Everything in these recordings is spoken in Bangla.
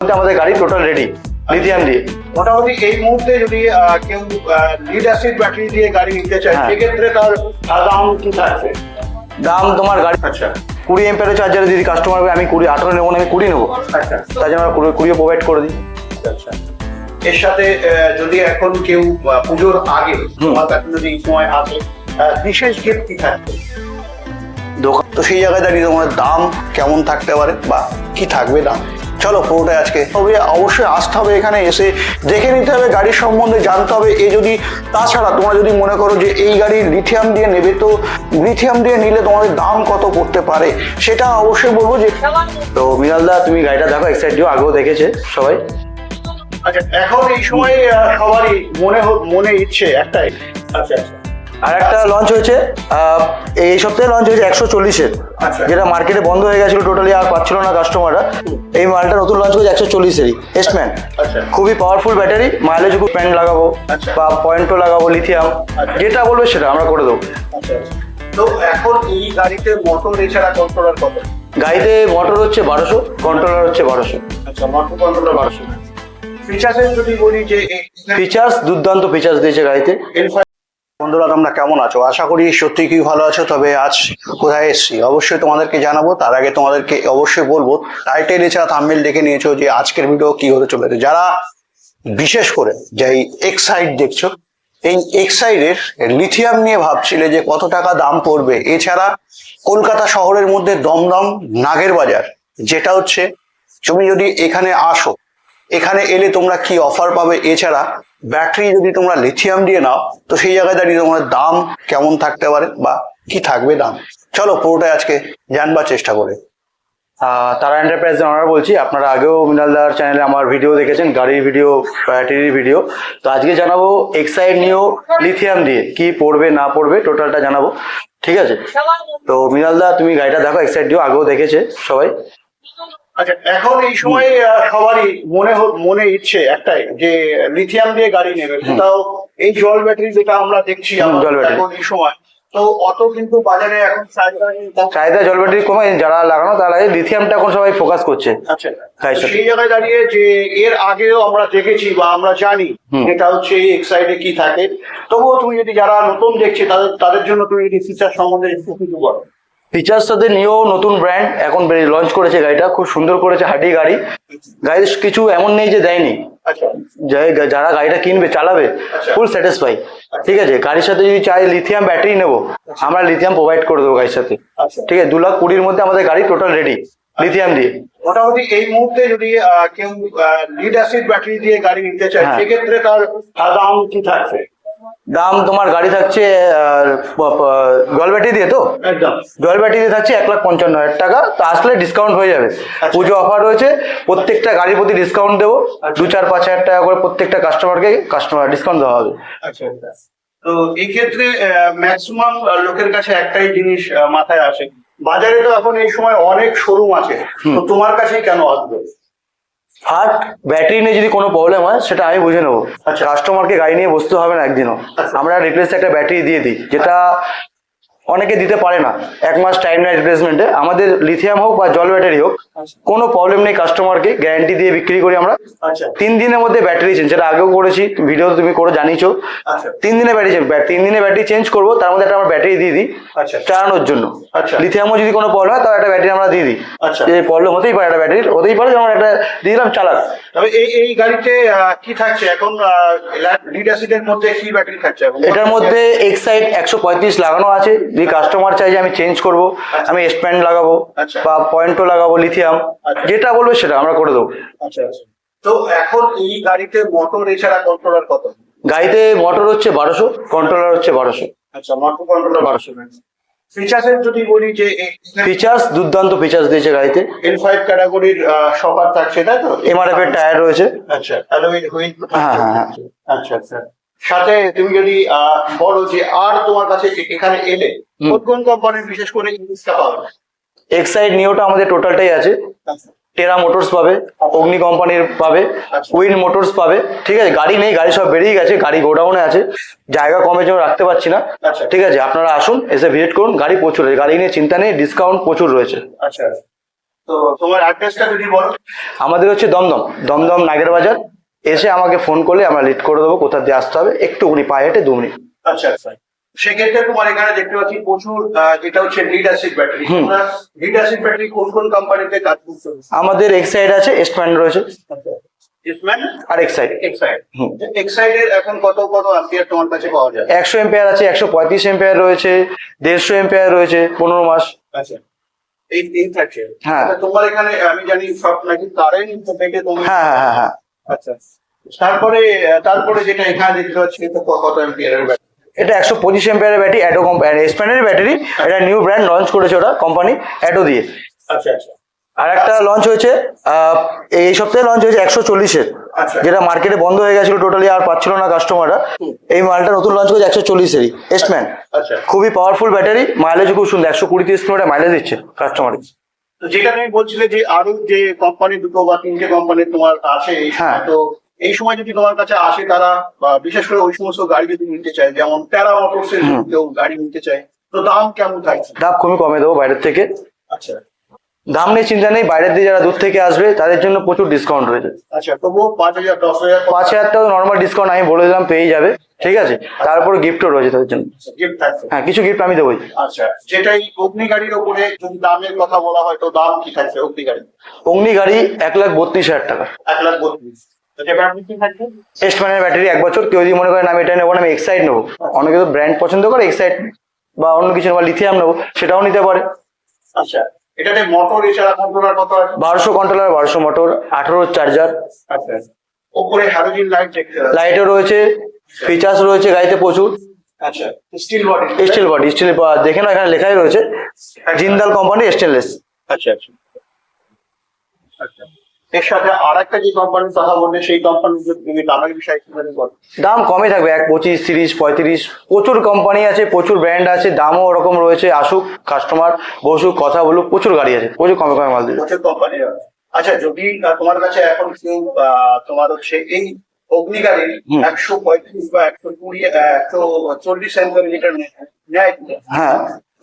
আমাদের গাড়ি টোটাল রেডি লিথিয়াম দিয়ে। মোটামুটি এই মুহূর্তে যদি কেউ লিড অ্যাসিড ব্যাটারি দিয়ে গাড়ি নিতে চায় হ্যাঁ। সেক্ষেত্রে তার দাম কি থাকবে? দাম তোমার গাড়ি আচ্ছা। কুড়ি এম্পের চার্জারে দিদি কাস্টমার আমি কুড়ি আঠারো নেব না আমি কুড়ি নেব। আচ্ছা। তাই জন্য আমরা কুড়ি কুড়িও প্রোভাইড করে দিই। আচ্ছা। এর সাথে যদি এখন কেউ পুজোর আগে তোমার কাছে যদি সময় আসে বিশেষ গিফট কি থাকবে? দোকান তো সেই জায়গায় দাঁড়িয়ে তোমার দাম কেমন থাকতে পারে বা কি থাকবে দাম? চলো পুরোটাই আজকে। তবে অবশ্যই আসতে হবে এখানে এসে। দেখে নিতে হবে গাড়ির সম্বন্ধে, জানতে হবে। এ যদি, তাছাড়া তোমরা যদি মনে করো যে এই গাড়ি লিথিয়াম দিয়ে নেবে, তো লিথিয়াম দিয়ে নিলে তোমাদের দাম কত পড়তে পারে? সেটা অবশ্যই বলব যে তো মিনালদা তুমি গাড়িটা দেখো এক্সাইড দিও, আগেও দেখেছে সবাই। আচ্ছা এখন এই সময় সবারই মনে মনে ইচ্ছে একটাই। আচ্ছা আচ্ছা। আর একটা লঞ্চ হয়েছে এই সপ্তাহে লঞ্চ হয়েছে একশো চল্লিশের আচ্ছা। যেটা মার্কেটে বন্ধ হয়ে গেছিল টোটালি আর পাচ্ছিল না কাস্টমাররা এই মালটা নতুন লঞ্চ করেছে একশো চল্লিশেরই এস্টম্যান আচ্ছা। খুবই পাওয়ারফুল ব্যাটারি মাইলেজ খুব প্যান্ট লাগাবো আচ্ছা। বা পয়েন্টও লাগাবো লিথিয়াম। যেটা বলবে সেটা আমরা করে দেবো। তো এখন এই গাড়িতে মোটর এছাড়া কন্ট্রোলার কত? গাড়িতে মোটর হচ্ছে বারোশো কন্ট্রোলার হচ্ছে বারোশো। আচ্ছা মোটর কন্ট্রোলার বারোশো। ফিচার্সের যদি বলি যে ফিচার্স দুর্দান্ত ফিচার্স দিয়েছে গাড়িতে। বন্ধুরা, তোমরা কেমন আছো? আশা করি সত্যি কি ভালো আছো, তবে আজ কোথায় এসেছি? অবশ্যই তোমাদেরকে জানাব, তার আগে তোমাদেরকে অবশ্যই বলব টাইটেল এছাড়া থাম্বেল দেখে নিয়েছো যে আজকের ভিডিও কি হতে চলেছে। যারা বিশেষ করে যে এক্সাইড দেখছ, এই এক্সাইডের লিথিয়াম নিয়ে ভাবছিলে যে কত টাকা দাম পড়বে, এছাড়া কলকাতা শহরের মধ্যে দমদম নাগের বাজার, যেটা হচ্ছে, তুমি যদি এখানে আসো এখানে এলে তোমরা কি অফার পাবে? এছাড়া ব্যাটারি যদি তোমরা লিথিয়াম দিয়ে নাও, তো সেই জায়গায় দাঁড়িয়ে তোমার দাম কেমন থাকতে পারে বা কি থাকবে দাম? চলো পুরোটাই আজকে জানবার চেষ্টা করে। তারা এন্টারপ্রাইজের আমরা বলছি, আপনারা আগেও মিনালদার চ্যানেলে আমার ভিডিও দেখেছেন, গাড়ির ভিডিও ব্যাটারির ভিডিও তো আজকে জানাব এক্সাইড নিয়েও লিথিয়াম দিয়ে, কি পড়বে, না পড়বে টোটালটা জানাব। ঠিক আছে? তো মিনালদা তুমি গাড়িটা দেখো এক্সাইড দিও আগেও দেখেছে সবাই। আচ্ছা এখন এই সময় সবারই মনে মনে ইচ্ছে একটাই যে লিথিয়াম দিয়ে গাড়ি নেবে। তাও এই জল ব্যাটারি যেটা আমরা দেখছি। এখন এই সময়। তো অত কিন্তু বাজারে এখন চাহিদা জল ব্যাটারি কমে যারা লাগানো তারা লিথিয়ামটা এখন সবাই ফোকাস করছে। আচ্ছা। সেই জায়গায় দাঁড়িয়ে যে এর আগেও আমরা দেখেছি বা আমরা জানি। এটা হচ্ছে এক্সাইডে কি থাকে। তবুও তুমি যদি যারা নতুন দেখছে তাদের তাদের জন্য তুমি যদি ফিচার সম্বন্ধে একটু কিছু বলো। ফিচার্স সাথে নিয়েও নতুন ব্র্যান্ড এখন লঞ্চ করেছে গাড়িটা খুব সুন্দর করেছে হাডি গাড়ি। গাড়ির কিছু এমন নেই যে দেয়নি। আচ্ছা। যারা গাড়িটা কিনবে চালাবে আচ্ছা। ফুল স্যাটিসফাই ঠিক আছে গাড়ির সাথে যদি চাই লিথিয়াম ব্যাটারি নেব আমরা লিথিয়াম প্রোভাইড করে দেবো গাড়ির সাথে। আচ্ছা। ঠিক আছে দু লাখ কুড়ির মধ্যে আমাদের গাড়ি টোটাল রেডি লিথিয়াম দিয়ে। মোটামুটি এই মুহূর্তে যদি কেউ লিড অ্যাসিড ব্যাটারি দিয়ে গাড়ি নিতে চায় হ্যাঁ। সেক্ষেত্রে তার দাম কি থাকবে? দাম তোমার গাড়ি থাকছে জল ব্যাটারি দিয়ে তো? জল ব্যাটারি দিয়ে থাকছে এক লাখ পঞ্চান্ন হাজার টাকা তো আসলে ডিসকাউন্ট হয়ে যাবে। পুজো অফার রয়েছে প্রত্যেকটা গাড়ির প্রতি ডিসকাউন্ট দেবো। দু চার পাঁচ হাজার টাকা করে প্রত্যেকটা কাস্টমারকে কাস্টমার ডিসকাউন্ট দেওয়া হবে। আচ্ছা আচ্ছা। তো এই ক্ষেত্রে ম্যাক্সিমাম লোকের কাছে একটাই জিনিস মাথায় আসে। বাজারে তো এখন এই সময় অনেক শোরুম আছে। তো তোমার কাছেই কেন আসবে? ফার্স্ট ব্যাটারি নিয়ে যদি কোনো প্রবলেম হয় সেটা আমি বুঝে নেব আচ্ছা। কাস্টমারকে গাড়ি নিয়ে বসতে হবে না একদিনও আচ্ছা। আমরা রিপ্লেস একটা ব্যাটারি দিয়ে দিই যেটা অনেকে দিতে পারে না। এক মাস টাইম নেয় রিপ্লেসমেন্টে আমাদের লিথিয়াম হোক বা জল ব্যাটারি হোক আচ্ছা। কোনো প্রবলেম নেই কাস্টমারকে গ্যারান্টি দিয়ে বিক্রি করি আমরা। আচ্ছা। তিন দিনের মধ্যে ব্যাটারি চেঞ্জ যেটা আগেও করেছি ভিডিও তুমি করে জানিয়েছো। আচ্ছা। তিন দিনে ব্যাটারি চেঞ্জ তিন দিনে ব্যাটারি চেঞ্জ করব তার মধ্যে একটা আমরা ব্যাটারি দিয়ে দিই। আচ্ছা। চালানোর জন্য। আচ্ছা। লিথিয়ামও যদি কোনো প্রবলেম হয় তাহলে একটা ব্যাটারি আমরা দিয়ে দিই। আচ্ছা। যে প্রবলেম হতেই পারে একটা ব্যাটারির হতেই পারে যেমন একটা দিয়ে দিলাম চালাক। তবে এই এই গাড়িতে কি থাকছে? এখন লিড অ্যাসিডের মধ্যে কি ব্যাটারি থাকছে? এটার মধ্যে এক্সাইড একশো পঁয়ত্রিশ লাগানো আছে। যদি কাস্টমার চাই যে আমি চেঞ্জ করব আমি স্প্যান্ড লাগাবো আচ্ছা। বা পয়েন্টও লাগাবো লিথিয়াম আচ্ছা। যেটা বলবে সেটা আমরা করে দেবো। আচ্ছা আচ্ছা। তো এখন এই গাড়িতে মোটর এছাড়া কন্ট্রোলার কত? গাড়িতে মোটর হচ্ছে বারোশো কন্ট্রোলার হচ্ছে বারোশো। আচ্ছা মোটর কন্ট্রোলার বারোশো। ফিচার্সের যদি বলি যে ফিচার্স দুর্দান্ত ফিচার্স দিয়েছে গাড়িতে। এল ফাইভ ক্যাটাগরির থাকছে তাই তো? এমআরএফ এর টায়ার রয়েছে। আচ্ছা হুইল হ্যাঁ, হ্যাঁ, হ্যাঁ। আচ্ছা আচ্ছা। সাথে তুমি যদি বলো যে আর তোমার কাছে এখানে এলে কোন কোন কোম্পানির বিশেষ করে ইংলিশটা পাবে? এক্সাইড নিওটা আমাদের টোটালটাই আছে। টেরা মোটরস পাবে অগ্নি কোম্পানির পাবে আচ্ছা। উইন মোটরস পাবে ঠিক আছে গাড়ি নেই গাড়ি সব বেরিয়ে গেছে গাড়ি গোডাউনে আছে জায়গা কমের জন্য রাখতে পারছি না। আচ্ছা। ঠিক আছে আপনারা আসুন এসে ভিজিট করুন গাড়ি প্রচুর আছে গাড়ি নিয়ে চিন্তা নেই ডিসকাউন্ট প্রচুর রয়েছে। আচ্ছা। তো তোমার অ্যাড্রেসটা যদি বলো। আমাদের হচ্ছে দমদম দমদম নাগের বাজার এসে আমাকে ফোন করলে আমরা লিড করে দেবো কোথা দিয়ে আসতে হবে একটুখানি পায়ে হেঁটে দু মিনিট। আচ্ছা আচ্ছা। সেক্ষেত্রে তোমার এখানে দেখতে পাচ্ছি প্রচুর যেটা হচ্ছে লিড অ্যাসিড ব্যাটারি হুম। লিড অ্যাসিড ব্যাটারি কোন কোন কোম্পানিতে কাজ করছ? আমাদের এক্সাইড আছে এক্সপ্যান্ড রয়েছে। ইসম্যান আর এক্সাইড এক্সাইড হুম। এক্সাইডের এখন কত কত অ্যাম্পিয়ার তোমার কাছে পাওয়া যায়? একশো এম্পেয়ার আছে একশো পঁয়ত্রিশ এম্পেয়ার রয়েছে দেড়শো এম্পেয়ার রয়েছে পনেরো মাস। আচ্ছা। এই থাকছে হ্যাঁ। আচ্ছা, তোমার এখানে আমি জানি সব নাকি কারেন্ট থেকে তুমি হ্যাঁ হ্যাঁ হ্যাঁ হ্যাঁ। আচ্ছা। তারপরে তারপরে যেটা এখানে দেখতে পাচ্ছি এটা কত অ্যাম্পিয়ারের ব্যাটারি এটা একশো পঁচিশ এম্পেয়ারের ব্যাটারি অ্যাডো কোম্পানি এক্সপ্যান্ডের ব্যাটারি এটা নিউ ব্র্যান্ড লঞ্চ করেছে ওরা কোম্পানি অ্যাডো দিয়ে। আচ্ছা আচ্ছা। আর একটা লঞ্চ হয়েছে এই সপ্তাহে লঞ্চ হয়েছে একশো চল্লিশের আচ্ছা। যেটা মার্কেটে বন্ধ হয়ে গেছিল টোটালি আর পাচ্ছিল না কাস্টমাররা এই মালটা নতুন লঞ্চ করেছে একশো চল্লিশেরই এস্টম্যান আচ্ছা। খুবই পাওয়ারফুল ব্যাটারি মাইলেজ খুব সুন্দর একশো কুড়ি তিরিশ কিলোমিটার মাইলেজ দিচ্ছে কাস্টমার তো যেটা তুমি বলছিলে যে আরও যে কোম্পানি দুটো বা তিনটে কোম্পানি তোমার আছে হ্যাঁ। তো এই সময় যদি তোমার কাছে আসে তারা বা বিশেষ করে ওই সমস্ত গাড়ি যদি নিতে চায় যেমন প্যারা মোটরস এর কেউ গাড়ি নিতে চায় তো দাম কেমন থাকছে? দাম খুবই কমে দেবো বাইরের থেকে। আচ্ছা। দাম নিয়ে চিন্তা নেই বাইরের দিয়ে যারা দূর থেকে আসবে তাদের জন্য প্রচুর ডিসকাউন্ট রয়েছে। আচ্ছা তবুও পাঁচ হাজার দশ হাজার পাঁচ হাজার টাকা নর্মাল ডিসকাউন্ট আমি বলে দিলাম পেয়ে যাবে ঠিক আছে? তারপর গিফটও রয়েছে তাদের জন্য। গিফট থাকছে হ্যাঁ কিছু গিফট আমি দেবোই। আচ্ছা যেটাই অগ্নি গাড়ির যদি দামের কথা বলা হয় তো দাম কি থাকছে অগ্নি গাড়ি অগ্নি গাড়ি এক লাখ বত্রিশ হাজার টাকা। এক লাখ বত্রিশ। ব্যাটারি এক বছর কেউ যদি মনে করেন আমি এটা নেব না আমি এক্সাইড নেব। অনেকে তো ব্র্যান্ড পছন্দ করে এক্সাইড বা অন্য কিছু বা লিথিয়াম নেব সেটাও নিতে পারে। আচ্ছা এটাতে মোটর এছাড়া কন্ট্রোলার কত আছে? বারোশো কন্ট্রোলার বারোশো মোটর আঠারো চার্জার আচ্ছা। ওপরে হ্যালোজিন লাইট দেখতে লাইটও রয়েছে ফিচার্স রয়েছে গাড়িতে প্রচুর। আচ্ছা steel body steel body steel দেখে না এখানে লেখাই রয়েছে জিন্দাল কোম্পানি স্টেনলেস আচ্ছা আচ্ছা। আচ্ছা। এর সাথে আর একটা যে কোম্পানির কথা বললে সেই কোম্পানির যদি দামের বিষয়ে একটুখানি বলো। দাম কমে থাকবে এক পঁচিশ তিরিশ পঁয়ত্রিশ। প্রচুর কোম্পানি আছে প্রচুর ব্র্যান্ড আছে দামও ওরকম রয়েছে। আসুক কাস্টমার বসুক কথা বলুক প্রচুর গাড়ি আছে প্রচুর কমে কমে মাল দিবে প্রচুর কোম্পানি আচ্ছা যদি তোমার কাছে এখন কেউ তোমার হচ্ছে এই অগ্নিগাড়ির একশো পঁয়ত্রিশ বা একশো কুড়ি একশো চল্লিশ লিটার নেয় হ্যাঁ।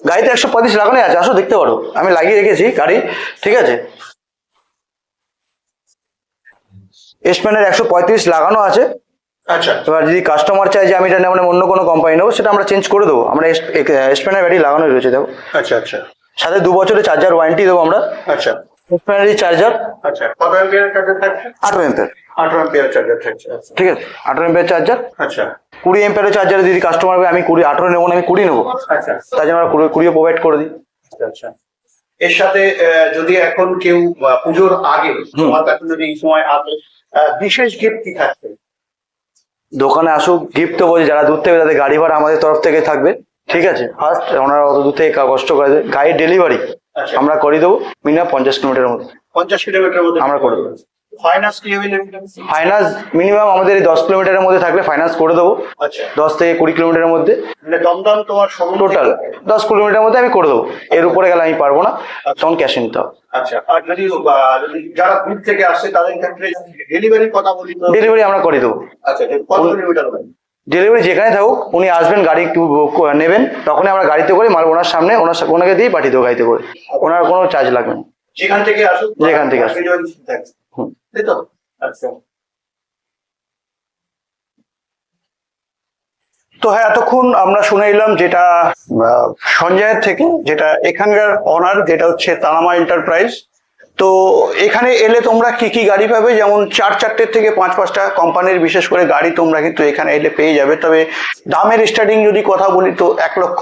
গাড়িতে একশো পঁয়ত্রিশ লাগানোই আছে আসো দেখতে পারো। আমি লাগিয়ে রেখেছি গাড়ি ঠিক আছে? এসপ্যানের একশো পঁয়ত্রিশ লাগানো আছে আচ্ছা। এবার যদি কাস্টমার চায় যে আমি এটা নেব না, অন্য কোনো কোম্পানি নেব সেটা আমরা চেঞ্জ করে দেবো। আমরা এসপ্যানের ব্যাটারি লাগানোই রয়েছে দেখো। আচ্ছা আচ্ছা। সাথে দু বছরের চার্জার ওয়ারেন্টি দেবো আমরা। আচ্ছা। এসপ্যানেরই চার্জার আচ্ছা কত চার্জার থাকছে? আঠারো অ্যাম্পিয়ার চার্জার থাকছে আচ্ছা। ঠিক আছে? আঠারো চার্জার আচ্ছা। কুড়ি এম্পের চার্জার যদি কাস্টমার আমি কুড়ি আঠারো নেব না আমি কুড়ি নেব। আচ্ছা। তার জন্য আমরা কুড়ি কুড়িও প্রোভাইড করে দিই। আচ্ছা। এর সাথে যদি এখন কেউ পুজোর আগে তোমার কাছে যদি এই সময় আসে বিশেষ গিফট কি থাকবে? দোকানে আসুক গিফট তো বলছি যারা দূর থেকে তাদের গাড়ি ভাড়া আমাদের তরফ থেকে থাকবে ঠিক আছে? ফার্স্ট ওনারা অত দূর থেকে কষ্ট করে গাড়ির ডেলিভারি আচ্ছা। আমরা করে দেবো মিনিমাম পঞ্চাশ কিলোমিটারের মধ্যে। পঞ্চাশ কিলোমিটার মধ্যে আমরা করে দেবো। ফাইন্যান্স কি অ্যাভেলেবল ফাইন্যান্স মিনিমাম আমাদের দশ কিলোমিটারের মধ্যে থাকলে ফাইন্যান্স করে দেবো। আচ্ছা। দশ থেকে কুড়ি কিলোমিটারের মধ্যে। মানে দমদম তোমার টোটাল দশ কিলোমিটারের মধ্যে আমি করে দেবো। এর উপরে গেলে আমি পারব না। তখন ক্যাশে নিতে হবে। আচ্ছা। ডেলিভারি আমরা করে দেবো। আচ্ছা ডেলিভারি যেখানে থাকুক উনি আসবেন গাড়ি নেবেন তখনই আমরা গাড়িতে করে মাল ওনার সামনে ওনার ওনাকে দিয়ে পাঠিয়ে দেবো গাড়িতে করে। ওনার কোনো চার্জ লাগবে না। যেখান থেকে আসুক যেখান থেকে আসুক। তাই তো আচ্ছা। তো হ্যাঁ এতক্ষণ আমরা শুনে এলাম যেটা আহ, সঞ্জয়ের থেকে যেটা এখানকার অনার যেটা হচ্ছে তানামা এন্টারপ্রাইজ তো এখানে এলে তোমরা কি কি গাড়ি পাবে? যেমন চার চারটের থেকে পাঁচ পাঁচটা কোম্পানির বিশেষ করে গাড়ি তোমরা কিন্তু এখানে এলে পেয়ে যাবে। তবে দামের স্টার্টিং যদি কথা বলি, তো এক লক্ষ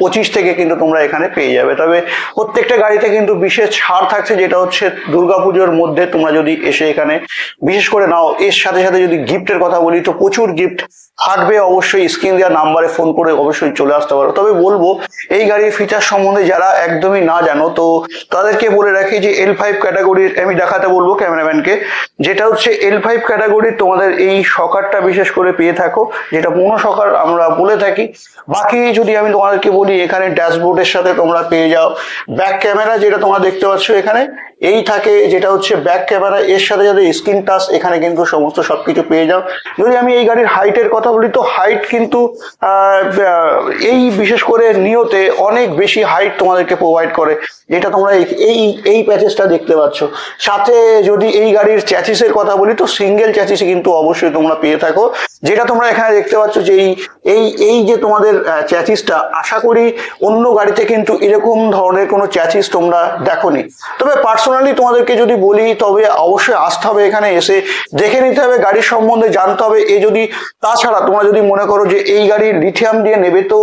পঁচিশ থেকে কিন্তু তোমরা এখানে পেয়ে যাবে। তবে প্রত্যেকটা গাড়িতে কিন্তু বিশেষ ছাড় থাকছে, যেটা হচ্ছে দুর্গাপুজোর মধ্যে তোমরা যদি এসে এখানে, বিশেষ করে নাও, এর সাথে সাথে যদি গিফটের কথা বলি, তো প্রচুর গিফট থাকবে, অবশ্যই স্ক্রিন দেওয়া নাম্বারে ফোন করে অবশ্যই চলে আসতে পারো। তবে বলব, এই গাড়ির ফিচার সম্বন্ধে যারা একদমই না জানো, তো তাদেরকে বলে রাখি যে এল ফাইভ ক্যাটাগরির আমি দেখাতে বলব ক্যামেরাম্যানকে, যেটা হচ্ছে এল ফাইভ ক্যাটাগরির তোমাদের এই সকারটা বিশেষ করে পেয়ে থাকো, যেটা মনো সকার আমরা বলে থাকি। বাকি যদি আমি তোমাদেরকে বলি, এখানে ড্যাশবোর্ডের সাথে তোমরা পেয়ে যাও। ব্যাক ক্যামেরা যেটা তোমরা দেখতে পাচ্ছ এখানে এই থাকে যেটা হচ্ছে ব্যাক ক্যামেরা এর সাথে সাথে স্ক্রিন টাচ এখানে কিন্তু সমস্ত সবকিছু পেয়ে যাও। যদি আমি এই গাড়ির হাইটের কথা বলি, তো হাইট কিন্তু এই বিশেষ করে নিয়তে অনেক বেশি হাইট তোমাদেরকে প্রোভাইড করে, যেটা তোমরা এই- এই প্যাচেসটা দেখতে পাচ্ছ। সাথে যদি এই গাড়ির চ্যাচিসের কথা বলি, তো সিঙ্গেল চ্যাচিসে কিন্তু অবশ্যই তোমরা পেয়ে থাকো। যেটা তোমরা এখানে দেখতে পাচ্ছ যে এই এই যে তোমাদের চ্যাচিসটা আশা করি অন্য গাড়িতে কিন্তু এরকম ধরনের কোনো চ্যাচিস তোমরা দেখোনি। তবে পার্সোনালি তোমাদেরকে যদি বলি, তবে অবশ্যই আসতে হবে এখানে এসে। দেখে নিতে হবে, গাড়ির সম্বন্ধে জানতে হবে। এ যদি, তাছাড়া তোমরা যদি মনে করো যে এই গাড়ি লিথিয়াম দিয়ে নেবে, তো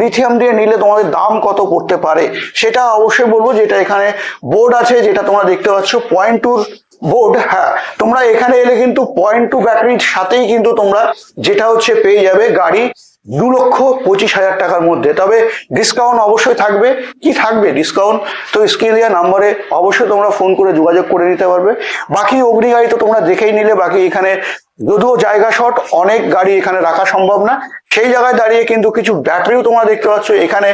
লিথিয়াম দিয়ে নিলে তোমাদের দাম কত পড়তে পারে? সেটা অবশ্যই বলব, যেটা এখানে বোর্ড আছে, যেটা তোমরা দেখতে পাচ্ছ পয়েন্ট টুর বোর্ড হ্যাঁ। তোমরা এখানে এলে কিন্তু পয়েন্ট টু ব্যাটারির সাথেই কিন্তু তোমরা যেটা হচ্ছে পেয়ে যাবে গাড়ি। দু লক্ষ পঁচিশ হাজার টাকার মধ্যে। তবে ডিসকাউন্ট অবশ্যই থাকবে। কি থাকবে ডিসকাউন্ট তো স্ক্রিন দেওয়া নাম্বারে অবশ্যই তোমরা ফোন করে যোগাযোগ করে নিতে পারবে। বাকি অগ্নি গাড়ি তো তোমরা দেখেই নিলে। বাকি এখানে যদিও জায়গা শট অনেক গাড়ি এখানে রাখা সম্ভব না। সেই জায়গায় দাঁড়িয়ে কিন্তু কিছু ব্যাটারিও তোমরা দেখতে পাচ্ছ। এখানে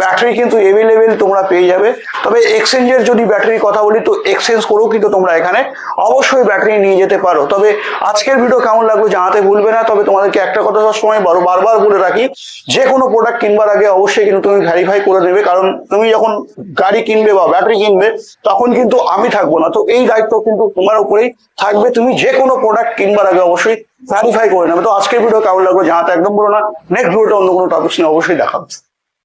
ব্যাটারি কিন্তু এভেলেবেল তোমরা পেয়ে যাবে। তবে এক্সচেঞ্জের যদি ব্যাটারির কথা বলি, তো এক্সচেঞ্জ করেও কিন্তু তোমরা এখানে অবশ্যই ব্যাটারি নিয়ে যেতে পারো। তবে আজকের ভিডিও কেমন লাগল জানাতে ভুলবে না। তবে তোমাদেরকে একটা কথা সবসময় বারো বারবার বলে রাখি, যে কোনো প্রোডাক্ট কিনবার আগে অবশ্যই কিন্তু তুমি ভেরিফাই করে দেবে। কারণ তুমি যখন গাড়ি কিনবে বা ব্যাটারি কিনবে, তখন কিন্তু আমি থাকব না। তো এই দায়িত্ব কিন্তু তোমার উপরেই থাকবে। তুমি যে কোনো প্রোডাক্ট কিনবার আগে অবশ্যই ভেরিফাই করে নেবে। তো আজকের ভিডিও কেমন লাগল জানাতে একদম বলো না। নেক্সট ভিডিওটা অন্য কোনো টপিক নিয়ে অবশ্যই দেখাবো